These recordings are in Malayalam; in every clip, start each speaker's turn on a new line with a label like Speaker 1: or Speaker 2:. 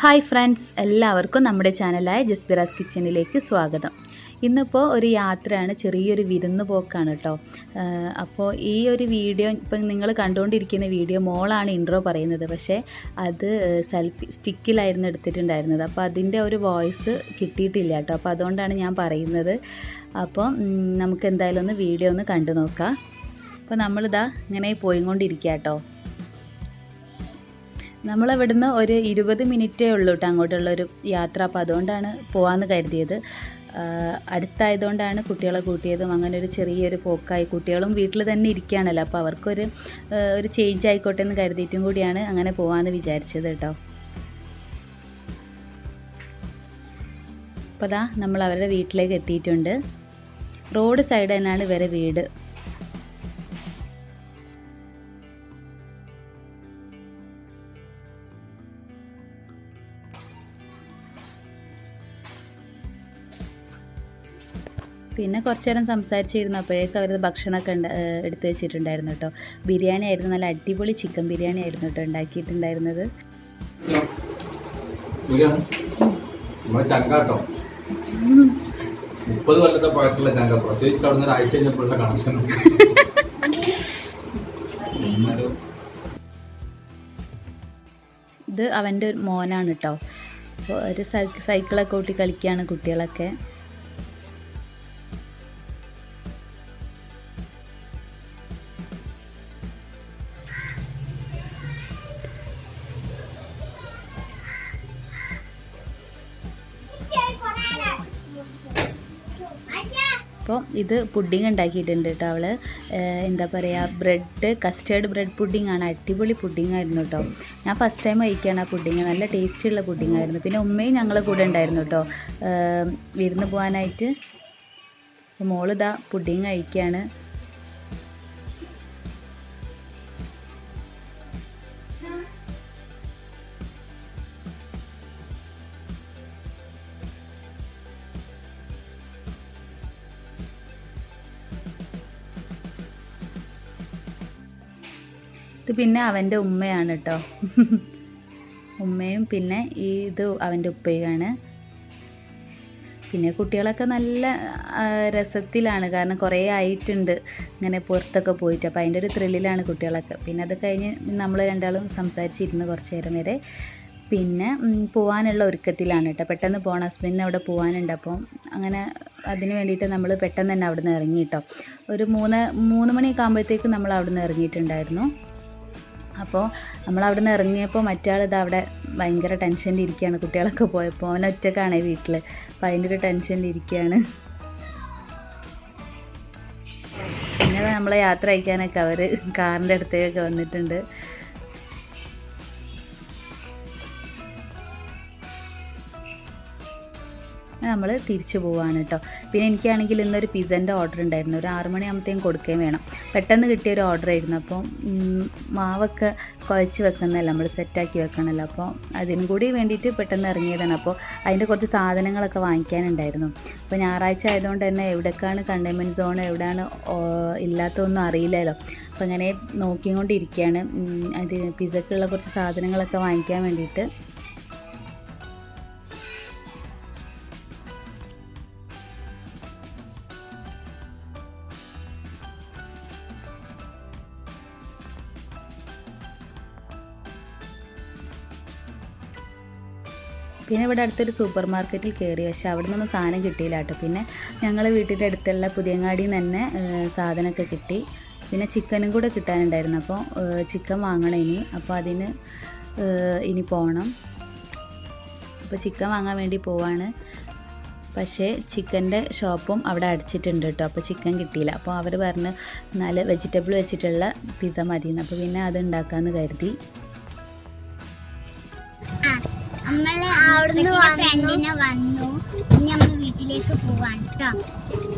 Speaker 1: ഹായ് ഫ്രണ്ട്സ് എല്ലാവർക്കും നമ്മുടെ ചാനലായ ജസ്ബിറാസ് കിച്ചണിലേക്ക് സ്വാഗതം. ഇന്നിപ്പോൾ ഒരു യാത്രയാണ് ചെറിയൊരു വിരുന്ന് പോക്കാണ് കേട്ടോ അപ്പോൾ ഈ ഒരു വീഡിയോ ഇപ്പം നിങ്ങൾ കണ്ടുകൊണ്ടിരിക്കുന്ന വീഡിയോ മോളാണ് ഇൻട്രോ പറയുന്നത്. പക്ഷേ അത് സെൽഫി സ്റ്റിക്കിലായിരുന്നു എടുത്തിട്ടുണ്ടായിരുന്നത്. അപ്പോൾ അതിന്റെ ഒരു വോയിസ് കിട്ടിയിട്ടില്ല കേട്ടോ അപ്പോൾ അതുകൊണ്ടാണ് ഞാൻ പറയുന്നത്. അപ്പോൾ നമുക്ക് എന്തായാലും ഒന്ന് വീഡിയോ ഒന്ന് കണ്ടു നോക്കാം. അപ്പോൾ നമ്മളിതാ ഇങ്ങനെ പോയിക്കൊണ്ടിരിക്കുക കേട്ടോ നമ്മളിവിടുന്ന് ഒരു ഇരുപത് മിനിറ്റേ ഉള്ളൂ കേട്ടോ അങ്ങോട്ടുള്ളൊരു യാത്ര. അപ്പോൾ അതുകൊണ്ടാണ് പോകാമെന്ന് കരുതിയത്. അടുത്തായതുകൊണ്ടാണ് കുട്ടികളെ കൂട്ടിയതും അങ്ങനെ ഒരു ചെറിയൊരു പോക്കായി. കുട്ടികളും വീട്ടിൽ തന്നെ ഇരിക്കുകയാണല്ലോ. അപ്പോൾ അവർക്കൊരു ഒരു ചേഞ്ച് ആയിക്കോട്ടെ എന്ന് കരുതിയിട്ടും കൂടിയാണ് അങ്ങനെ പോകാമെന്ന് വിചാരിച്ചത് കേട്ടോ അപ്പോൾ നമ്മൾ അവരുടെ വീട്ടിലേക്ക് എത്തിയിട്ടുണ്ട്. റോഡ് സൈഡ് തന്നെയാണ് ഇവരെ വീട്. പിന്നെ കുറച്ച് നേരം സംസാരിച്ചിരുന്നപ്പോഴേക്കും അവർ ഭക്ഷണമൊക്കെ ഉണ്ട് എടുത്തു വെച്ചിട്ടുണ്ടായിരുന്നു കേട്ടോ. ബിരിയാണി ആയിരുന്നു നല്ല അടിപൊളി ചിക്കൻ ബിരിയാണി ആയിരുന്നു കേട്ടോ ഉണ്ടാക്കിയിട്ടുണ്ടായിരുന്നത്.
Speaker 2: ചങ്കാട്ടോ മുപ്പത് കൊല്ലത്തെ പഴക്കമുള്ള ചങ്ക. പ്രസവിച്ച് അവിടെ നിന്ന് ആഴ്ച കഴിഞ്ഞപ്പോഴുള്ള കണക്ഷൻ
Speaker 1: ഇത് അവന്റെ ഒരു മോനാണ് കേട്ടോ. അപ്പോൾ ഒരു സൈക്കിളൊക്കെ ഓട്ടി കളിക്കുകയാണ് കുട്ടികളൊക്കെ. അപ്പോൾ ഇത് പുഡിങ് ഉണ്ടാക്കിയിട്ടുണ്ട് കേട്ടോ അവൾ. എന്താ പറയുക ബ്രെഡ് കസ്റ്റേർഡ് ബ്രെഡ് പുഡിംഗ് ആണ്. അടിപൊളി പുഡിംഗ് ആയിരുന്നു കേട്ടോ ഞാൻ ഫസ്റ്റ് ടൈം കഴിക്കുകയാണ് ആ പുഡിങ് നല്ല ടേസ്റ്റുള്ള പുഡിംഗ് ആയിരുന്നു. പിന്നെ ഉമ്മയും ഞങ്ങളെ കൂടെ ഉണ്ടായിരുന്നു കേട്ടോ വിരുന്ന് പോകാനായിട്ട് മോളിതാ പുഡിങ് കഴിക്കുകയാണ് ഇത് പിന്നെ അവന്റെ ഉമ്മയാണ് കേട്ടോ ഉമ്മയും പിന്നെ ഈ ഇത് അവന്റെ ഉപ്പയുമാണ്. പിന്നെ കുട്ടികളൊക്കെ നല്ല രസത്തിലാണ്. കാരണം കുറേ ആയിട്ടുണ്ട്. ഇങ്ങനെ പുറത്തൊക്കെ പോയിട്ട്. അപ്പോൾ അതിന്റെ ഒരു ത്രില്ലിലാണ് കുട്ടികളൊക്കെ. പിന്നെ അത് കഴിഞ്ഞ് നമ്മൾ രണ്ടാളും സംസാരിച്ചിരുന്നു കുറച്ച് നേരം വരെ. പിന്നെ പോകാനുള്ള ഒരുക്കത്തിലാണ് കേട്ടോ പെട്ടെന്ന് പോകണം ഹസ്ബൻഡിന് അവിടെ പോകാനുണ്ട് അപ്പം അങ്ങനെ അതിന് വേണ്ടിയിട്ട് നമ്മൾ പെട്ടെന്ന് തന്നെ അവിടെ നിന്ന് ഇറങ്ങി കേട്ടോ ഒരു മൂന്ന് മൂന്ന് മണിയൊക്കെ ആകുമ്പോഴത്തേക്കും നമ്മൾ അവിടെ നിന്ന് ഇറങ്ങിയിട്ടുണ്ടായിരുന്നു. അപ്പോൾ നമ്മൾ അവിടെ നിന്ന് ഇറങ്ങിയപ്പോൾ മറ്റാൾ ഇത് അവിടെ ഭയങ്കര ടെൻഷനിൽ ഇരിക്കുകയാണ് കുട്ടികളൊക്കെ പോയപ്പോൾ അവൻ ഒറ്റക്കാണ് വീട്ടിൽ അപ്പോൾ അതിന്റെ ഒരു ടെൻഷനിൽ ഇരിക്കുകയാണ് പിന്നെ നമ്മളെ യാത്ര അയക്കാനൊക്കെ അവർ കാറിന്റെ അടുത്തേക്കൊക്കെ വന്നിട്ടുണ്ട്. നമ്മൾ തിരിച്ചു പോവാണ് കേട്ടോ പിന്നെ എനിക്കാണെങ്കിൽ ഇന്നൊരു പിസന്റെ ഓർഡർ ഉണ്ടായിരുന്നു. ഒരു ആറ് മണിയാകുമ്പോഴത്തേക്കും കൊടുക്കുകയും വേണം. പെട്ടെന്ന് കിട്ടിയ ഒരു ഓർഡർ ആയിരുന്നു അപ്പോൾ മാവൊക്കെ കുഴച്ച് വെക്കുന്നതല്ല നമ്മൾ സെറ്റാക്കി വെക്കണമല്ലോ അപ്പോൾ അതിനും കൂടി വേണ്ടിയിട്ട് പെട്ടെന്ന് ഇറങ്ങിയതാണ്. അപ്പോൾ അതിന്റെ കുറച്ച് സാധനങ്ങളൊക്കെ വാങ്ങിക്കാനുണ്ടായിരുന്നു. അപ്പോൾ ഞായറാഴ്ച ആയതുകൊണ്ട് തന്നെ എവിടേക്കാണ് കണ്ടെയ്ൻമെന്റ് സോൺ എവിടെയാണ് ഇല്ലാത്തതൊന്നും അറിയില്ലല്ലോ. അപ്പോൾ അങ്ങനെ നോക്കിക്കൊണ്ടിരിക്കുകയാണ് അത് പിസക്കുള്ള കുറച്ച് സാധനങ്ങളൊക്കെ വാങ്ങിക്കാൻ വേണ്ടിയിട്ട്. പിന്നെ ഇവിടെ അടുത്തൊരു സൂപ്പർ മാർക്കറ്റിൽ കയറി. പക്ഷേ അവിടെ നിന്നൊന്നും സാധനം കിട്ടിയില്ല കേട്ടോ. പിന്നെ ഞങ്ങൾ വീട്ടിന്റെ അടുത്തുള്ള പുതിയങ്ങാടിയിൽ നിന്ന് തന്നെ സാധനമൊക്കെ കിട്ടി. പിന്നെ ചിക്കനും കൂടെ കിട്ടാനുണ്ടായിരുന്നു. അപ്പോൾ ചിക്കൻ വാങ്ങണം ഇനി. അപ്പോൾ അതിന് ഇനി പോകണം. അപ്പോൾ ചിക്കൻ വാങ്ങാൻ വേണ്ടി പോവാണ്. പക്ഷേ ചിക്കന്റെ ഷോപ്പും അവിടെ അടച്ചിട്ടുണ്ട് കേട്ടോ. അപ്പോൾ ചിക്കൻ കിട്ടിയില്ല. അപ്പോൾ അവർ പറഞ്ഞ് നല്ല വെജിറ്റബിൾ വെച്ചിട്ടുള്ള പിസ്സ മതിയെന്ന്. അപ്പോൾ പിന്നെ അത് ഉണ്ടാക്കാമെന്ന് കരുതി.
Speaker 3: നമ്മൾ അവിടുന്ന് ഫ്രണ്ടിനെ വന്നു. ഇനി നമ്മൾ വീട്ടിലേക്ക് പോവാണ് കേട്ടോ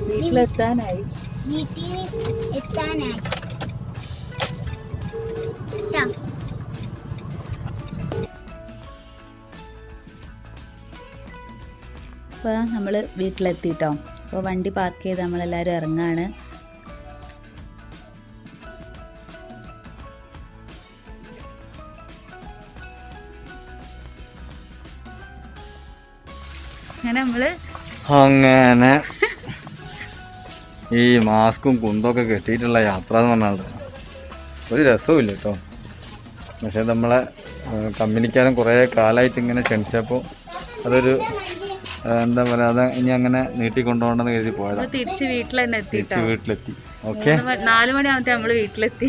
Speaker 1: വീട്ടിലെത്താനായി.
Speaker 3: വീട്ടിൽ എത്താനായി.
Speaker 1: അപ്പോൾ നമ്മൾ വീട്ടിലെത്തിട്ടോ അപ്പോൾ വണ്ടി പാർക്ക് ചെയ്ത് നമ്മളെല്ലാവരും ഇറങ്ങാണ് അങ്ങനെ നമ്മൾ
Speaker 4: അങ്ങനെ. ഈ മാസ്കും കുന്തൊക്കെ കെട്ടിയിട്ടുള്ള യാത്ര എന്ന് പറഞ്ഞാൽ ഒരു രസവും ഇല്ല കേട്ടോ. പക്ഷെ നമ്മളെ കമ്പനിക്കാരും കുറേ കാലമായിട്ട് ഇങ്ങനെ ക്ഷണിച്ചപ്പോൾ അതൊരു എന്താ പറയുക അത് ഇനി അങ്ങനെ നീട്ടി നീട്ടിക്കൊണ്ടുപോകണമെന്ന് കരുതി
Speaker 1: പോയത്. തിരിച്ച് വീട്ടിലെത്തി
Speaker 4: തിരിച്ച് വീട്ടിലെത്തി. ഓക്കെ
Speaker 1: നാല് മണിയാകുമ്പത്തെ നമ്മൾ വീട്ടിലെത്തി.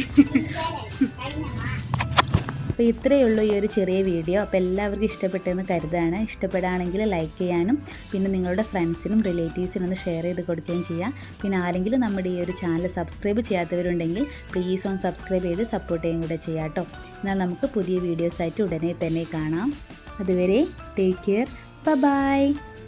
Speaker 1: അപ്പോൾ ഇത്രയേ ഉള്ളൂ ഈ ഒരു ചെറിയ വീഡിയോ. അപ്പോൾ എല്ലാവർക്കും ഇഷ്ടപ്പെട്ടെന്ന് കരുതാണ് ഇഷ്ടപ്പെടുകയാണെങ്കിൽ ലൈക്ക് ചെയ്യാനും പിന്നെ നിങ്ങളുടെ ഫ്രണ്ട്സിനും റിലേറ്റീവ്സിനും ഒന്ന് ഷെയർ ചെയ്ത് കൊടുക്കുകയും ചെയ്യാം. പിന്നെ ആരെങ്കിലും നമ്മുടെ ഈ ഒരു ചാനൽ സബ്സ്ക്രൈബ് ചെയ്യാത്തവരുണ്ടെങ്കിൽ പ്ലീസ് ഒന്ന് സബ്സ്ക്രൈബ് ചെയ്ത് സപ്പോർട്ട് ചെയ്യുകയും കൂടെ ചെയ്യാം കേട്ടോ. എന്നാൽ നമുക്ക് പുതിയ വീഡിയോസായിട്ട് ഉടനെ തന്നെ കാണാം. അതുവരെ ടേക്ക് കെയർ ബൈ